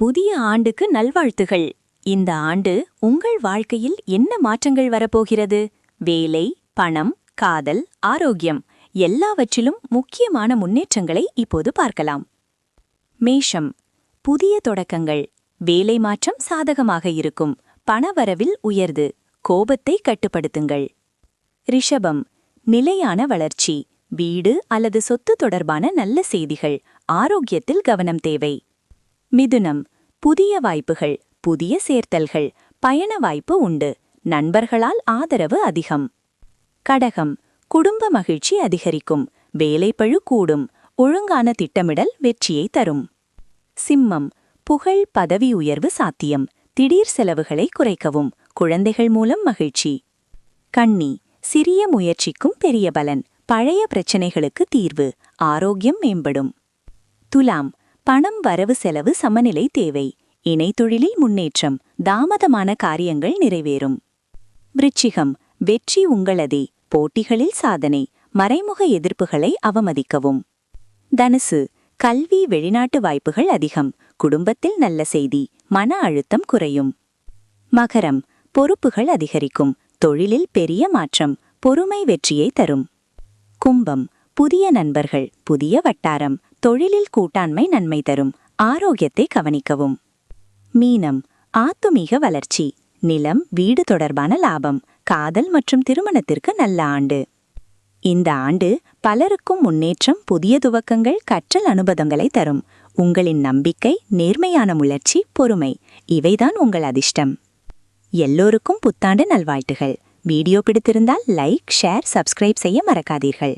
புதிய ஆண்டுக்கு நல்வாழ்த்துகள். இந்த ஆண்டு உங்கள் வாழ்க்கையில் என்ன மாற்றங்கள் வரப்போகிறது? வேலை பணம் காதல் ஆரோக்கியம் எல்லாவற்றிலும் முக்கியமான முன்னேற்றங்களை இப்போது பார்க்கலாம். மேஷம். புதிய தொடக்கங்கள். வேலை மாற்றம் சாதகமாக இருக்கும். பணவரவில் உயர்து கோபத்தை கட்டுப்படுத்துங்கள். ரிஷபம். நிலையான வளர்ச்சி. வீடு அல்லது சொத்து தொடர்பான நல்ல செய்திகள். ஆரோக்கியத்தில் கவனம் தேவை. மிதுனம். புதிய வாய்ப்புகள் புதிய சேர்த்தல்கள் பயண வாய்ப்பு உண்டு. நண்பர்களால் ஆதரவு அதிகம். கடகம். குடும்ப மகிழ்ச்சி அதிகரிக்கும். வேலைப்பழு கூடும். ஒழுங்கான திட்டமிடல் வெற்றியை தரும். சிம்மம். புகழ் பதவி உயர்வு சாத்தியம். திடீர் செலவுகளை குறைக்கவும். குழந்தைகள் மூலம் மகிழ்ச்சி. கண்ணி சிறிய முயற்சிக்கும் பெரிய பலன். பழைய பிரச்சனைகளுக்கு தீர்வு. ஆரோக்கியம் மேம்படும். துலாம். பணம் வரவு செலவு சமநிலை தேவை. இணைத்தொழிலில் முன்னேற்றம். தாமதமான காரியங்கள் நிறைவேறும். விருச்சிகம். வெற்றி உங்களதே. போட்டிகளில் சாதனை. மறைமுக எதிர்ப்புகளை அவமதிக்கவும். தனுசு. கல்வி வெளிநாட்டு வாய்ப்புகள் அதிகம். குடும்பத்தில் நல்ல செய்தி. மன அழுத்தம் குறையும். மகரம். பொறுப்புகள் அதிகரிக்கும். தொழிலில் பெரிய மாற்றம். பொறுமை வெற்றியை தரும். கும்பம். புதிய நண்பர்கள். புதிய வட்டாரம். தொழிலில் கூட்டாண்மை நன்மை தரும். ஆரோக்கியத்தை கவனிக்கவும். மீனம். ஆத்துமீக வளர்ச்சி. நிலம் வீடு தொடர்பான லாபம். காதல் மற்றும் திருமணத்திற்கு நல்ல ஆண்டு. இந்த ஆண்டு பலருக்கும் முன்னேற்றம் புதிய துவக்கங்கள் கற்றல் அனுபவங்களை தரும். உங்களின் நம்பிக்கை நேர்மையான முயற்சி பொறுமை. இவைதான் உங்கள் அதிர்ஷ்டம். எல்லோருக்கும் புத்தாண்டு நல்வாழ்த்துகள். வீடியோ பிடித்திருந்தால் லைக் ஷேர் சப்ஸ்கிரைப் செய்ய மறக்காதீர்கள்.